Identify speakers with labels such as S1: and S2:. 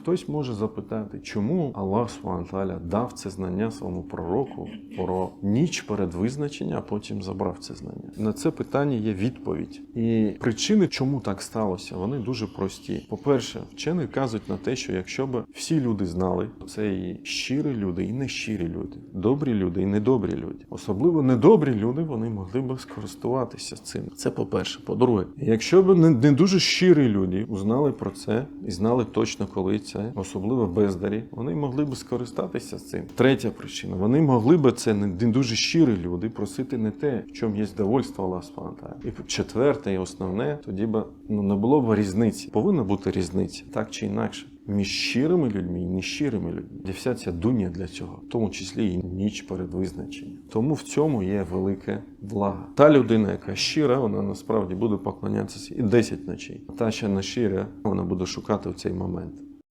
S1: Хтось може запитати, чому Аллах Субтитруваталя дав це знання своєму пророку про ніч перед визначення, а потім забрав це знання. На це питання є відповідь. І причини, чому так сталося, вони дуже прості. По-перше, вчені кажуть на те, що якщо б всі люди знали, це і щирі люди, і нещирі люди, добрі люди і недобрі люди. Особливо недобрі люди вони могли б скористуватися цим. Це по-перше. По-друге, якщо б не дуже щирі люди узнали про це і знали точно, коли це, особливо бездарі, вони могли б скористатися цим. Третя причина: вони могли б це не дуже щирі люди просити не те, в чому є довольство Аллаха Субхану. І четверте, і основне, тоді б ну не було б різниці. Повинна бути різниця, так чи інакше. Між щирими людьми і нещирими людьми. Де вся ця дуня для цього, в тому числі і ніч перед визначенням. Тому в цьому є велике влага. Та людина, яка щира, вона насправді буде поклонятися і 10 ночей. А та, що не щира, вона буде шукати в цей момент.